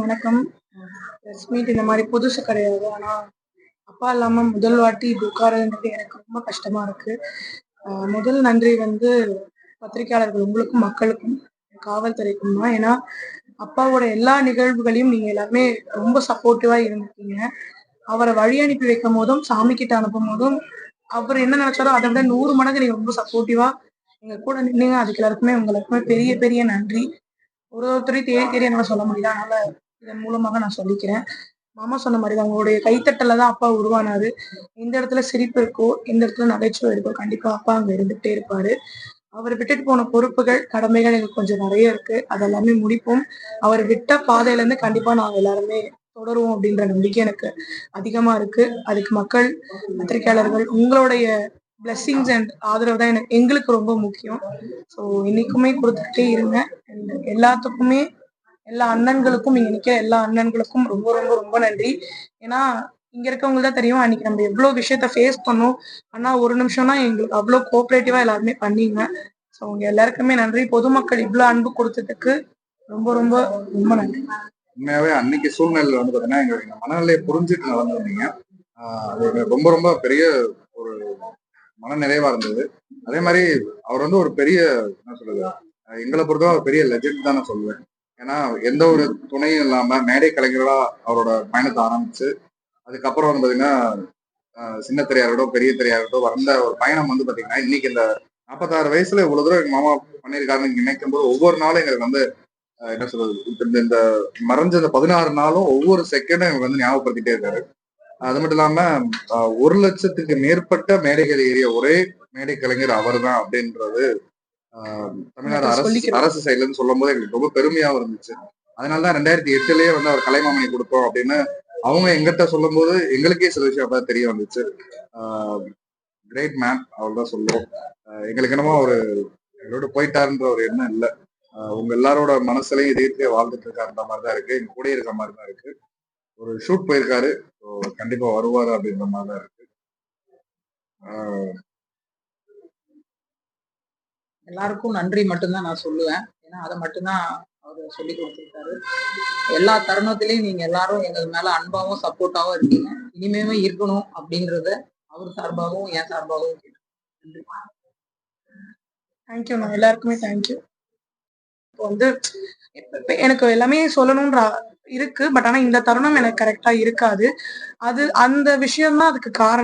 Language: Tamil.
வணக்கம். ப்ரெஸ் மீட் இந்த மாதிரி புதுசு கிடையாது. ஆனா அப்பா இல்லாம முதல் வாட்டி இது உட்காரன்றது எனக்கு ரொம்ப கஷ்டமா இருக்கு. முதல் நன்றி வந்து பத்திரிகையாளர்கள் உங்களுக்கும் மக்களுக்கும் காவல்துறைக்கும் தான். ஏன்னா அப்பாவோட எல்லா நிகழ்வுகளையும் நீங்க எல்லாருமே ரொம்ப சப்போர்ட்டிவா இருந்திருக்கீங்க. அவரை வழி அனுப்பி வைக்கும் போதும் சாமி கிட்ட அனுப்பும் போதும் அவர் என்ன நினைச்சாரோ அதை விட நூறு மடங்கு நீங்க ரொம்ப சப்போர்ட்டிவா எங்க கூட நின்னீங்க அதுக்கு எல்லாருக்குமே உங்களுக்குமே பெரிய பெரிய நன்றி. ஒரு ஒருத்தரையும் தேடி தேடி என்னால சொல்ல முடியல அதனால இதன் மூலமாக நான் சொல்லிக்கிறேன். மாமா சொன்ன மாதிரி தான் அவங்களுடைய கைத்தட்டல தான் அப்பா உருவானாரு. எந்த இடத்துல சிரிப்பு இருக்கோ எந்த இடத்துல நகைச்சுவை இருக்கோ கண்டிப்பா அப்பா அங்க இருந்துகிட்டே இருப்பாரு. அவர் விட்டுட்டு போன பொறுப்புகள் கடமைகள் எங்களுக்கு கொஞ்சம் நிறைய இருக்கு. அதெல்லாமே முடிப்போம். அவர் விட்ட பாதையில இருந்து கண்டிப்பா நாங்க எல்லாருமே தொடருவோம் அப்படின்ற நம்பிக்கை எனக்கு அதிகமா இருக்கு. அதுக்கு மக்கள் பத்திரிகையாளர்கள் உங்களுடைய blessings அண்ட் ஆதரவு தான் எனக்கு எங்களுக்கு ரொம்ப முக்கியம். ஸோ இன்னைக்குமே கொடுத்துக்கிட்டே இருங்க. எல்லாத்துக்குமே எல்லா அண்ணன்களுக்கும் இங்க நிக்கிற எல்லா அண்ணன்களுக்கும் ரொம்ப ரொம்ப ரொம்ப நன்றி. ஏன்னா இங்க இருக்கவங்களுக்கு தான் தெரியும்? அன்னைக்கு நம்ம எவ்வளவு விஷயத்த ஃபேஸ் பண்ணோம். ஆனா ஒரு நிமிஷம்னா எங்களுக்கு அவ்வளவு கோஆபரேட்டிவா எல்லாருமே பண்ணீங்க. ஸோ உங்க எல்லாருக்குமே நன்றி. பொதுமக்கள் இவ்வளவு அன்பு கொடுத்ததுக்கு ரொம்ப ரொம்ப ரொம்ப நன்றி. உண்மையாவே அன்னைக்கு சூழ்நிலையில வந்து பாத்தீங்கன்னா எங்களுடைய மனநிலையை புரிஞ்சுட்டு நடந்திருந்தீங்க. அது ரொம்ப ரொம்ப பெரிய ஒரு மன நிறைவா இருந்தது. அதே மாதிரி அவர் வந்து ஒரு பெரிய என்ன சொல்றது எங்களை பொறுத்தவரை ஒரு பெரிய லெஜெண்ட் தான் நான் சொல்லுவேன். ஏன்னா எந்த ஒரு துணையும் இல்லாம மேடை கலைஞர்களா அவரோட பயணத்தை ஆரம்பிச்சு அதுக்கப்புறம் வந்து பாத்தீங்கன்னா சின்ன திரையாகட்டும் பெரிய திரையாகட்டும் வந்த ஒரு பயணம் வந்து பாத்தீங்கன்னா இன்னைக்கு இந்த நாற்பத்தாறு வயசுல இவ்வளவு தூரம் எங்க மாமா பண்ணியிருக்காருன்னு நினைக்கும் போது ஒவ்வொரு நாளும் எங்களுக்கு வந்து என்ன சொல்றது இந்த- இந்த மறைஞ்ச இந்த பதினாறு நாளும் ஒவ்வொரு செகண்டும் எங்களுக்கு வந்து ஞாபகப்படுத்திட்டே இருக்காரு. அது மட்டும் இல்லாம ஒரு லட்சத்துக்கு மேற்பட்ட மேடைகள் ஏறிய ஒரே மேடை கலைஞர் அவர்தான் அப்படின்றது தமிழ்நாடு அரசு. அரசு சைட்ல இருந்து சொல்லும் போது எங்களுக்கு ரொம்ப பெருமையாவும் இருந்துச்சு. அதனாலதான் ரெண்டாயிரத்தி எட்டுலயே வந்து அவர் கலைமாமணி கொடுத்தோம் அப்படின்னு அவங்க எங்கிட்ட சொல்லும் போது எங்களுக்கே சில விஷயம் அப்பதான் தெரிய வந்துச்சு. கிரேட் மேன் அவர் தான் சொல்லுவோம். எங்களுக்கு என்னமோ ஒரு எங்களோட போயிட்டாருன்ற ஒரு எண்ணம் இல்ல. உங்க எல்லாரோட மனசுலயும் இதயத்திலேயே வாழ்ந்துட்டு இருக்காருன்ற மாதிரி தான் இருக்கு. எங்க கூட இருக்க மாதிரி தான் இருக்கு. ஒரு ஷூட் போயிருக்காரு. கண்டிப்பா வருவாரு அப்படின்ற மாதிரி தான் இருக்கு. ஆஹ் எல்லாருக்கும் நன்றி மட்டும்தான் நான் சொல்லுவேன். ஏன்னா அதை மட்டும்தான் அவர் சொல்லி கொடுத்துருக்காரு. எல்லா தருணத்திலையும் நீங்க எல்லாரும் எங்கள் மேல அன்பாவும் சப்போர்ட்டாவும் இருக்கீங்க. இனிமேவே இருக்கணும் அப்படின்றத அவர் சார்பாகவும் என் சார்பாகவும் கேட்டுக்கிறேன். தேங்க்யூ நான் எல்லாருக்குமே தேங்க்யூ இப்போ வந்து எனக்கு எல்லாமே சொல்லணும்ன்ற இருக்கு. பட் ஆனா இந்த தருணம் எனக்கு கரெக்டா இருக்காது. அது அந்த விஷயம் தான் அதுக்கு காரணம்.